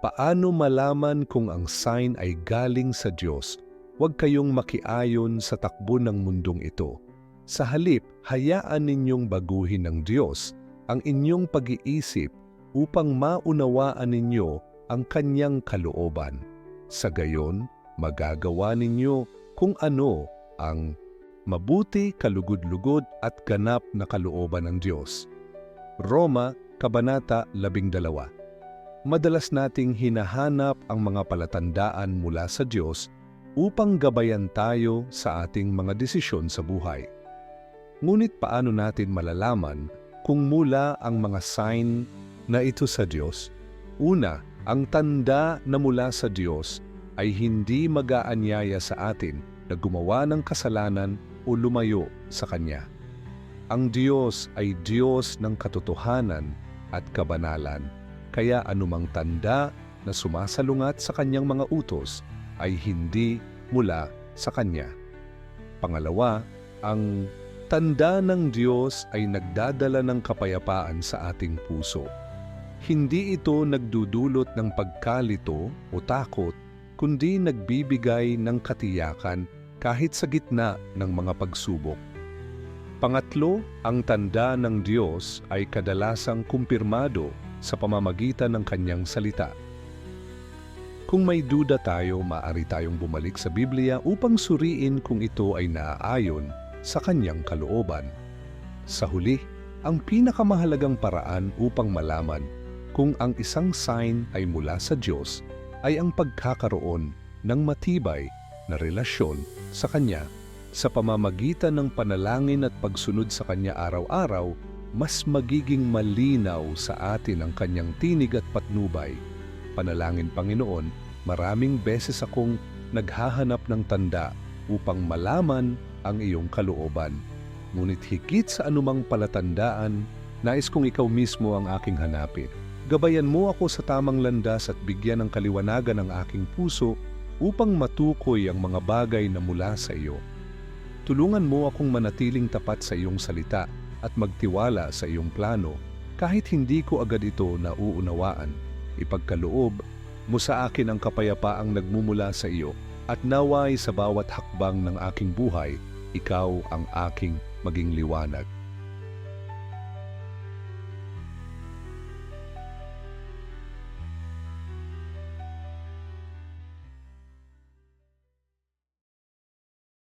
Paano malaman kung ang sign ay galing sa Diyos? Huwag kayong makiayon sa takbo ng mundong ito. Sa halip, hayaan ninyong baguhin ng Diyos ang inyong pag-iisip upang maunawaan ninyo ang kanyang kalooban. Sa gayon, magagawa ninyo kung ano ang mabuti, kalugod-lugod at ganap na kalooban ng Diyos. Roma, Kabanata 12 Madalas nating hinahanap ang mga palatandaan mula sa Diyos upang gabayan tayo sa ating mga desisyon sa buhay. Ngunit paano natin malalaman kung mula ang mga sign na ito sa Diyos? Una, ang tanda na mula sa Diyos ay hindi mag-aanyaya sa atin na gumawa ng kasalanan o lumayo sa Kanya. Ang Diyos ay Diyos ng katotohanan at kabanalan, kaya anumang tanda na sumasalungat sa Kanyang mga utos ay hindi mula sa Kanya. Pangalawa, ang tanda ng Diyos ay nagdadala ng kapayapaan sa ating puso. Hindi ito nagdudulot ng pagkalito o takot, kundi nagbibigay ng katiyakan kahit sa gitna ng mga pagsubok. Pangatlo, ang tanda ng Diyos ay kadalasang kumpirmado sa pamamagitan ng kanyang salita. Kung may duda tayo, maaari tayong bumalik sa Biblia upang suriin kung ito ay naaayon sa kanyang kalooban. Sa huli, ang pinakamahalagang paraan upang malaman kung ang isang sign ay mula sa Diyos ay ang pagkakaroon ng matibay na relasyon sa Kanya. Sa pamamagitan ng panalangin at pagsunod sa Kanya araw-araw, mas magiging malinaw sa atin ang Kanyang tinig at patnubay. Panalangin Panginoon, maraming beses akong naghahanap ng tanda upang malaman ang iyong kalooban. Ngunit higit sa anumang palatandaan, nais kong ikaw mismo ang aking hanapin. Gabayan mo ako sa tamang landas at bigyan ng kaliwanagan ang aking puso upang matukoy ang mga bagay na mula sa iyo. Tulungan mo akong manatiling tapat sa iyong salita at magtiwala sa iyong plano kahit hindi ko agad ito nauunawaan. Ipagkaloob mo sa akin ang kapayapaang nagmumula sa iyo at naway sa bawat hakbang ng aking buhay, ikaw ang aking maging liwanag.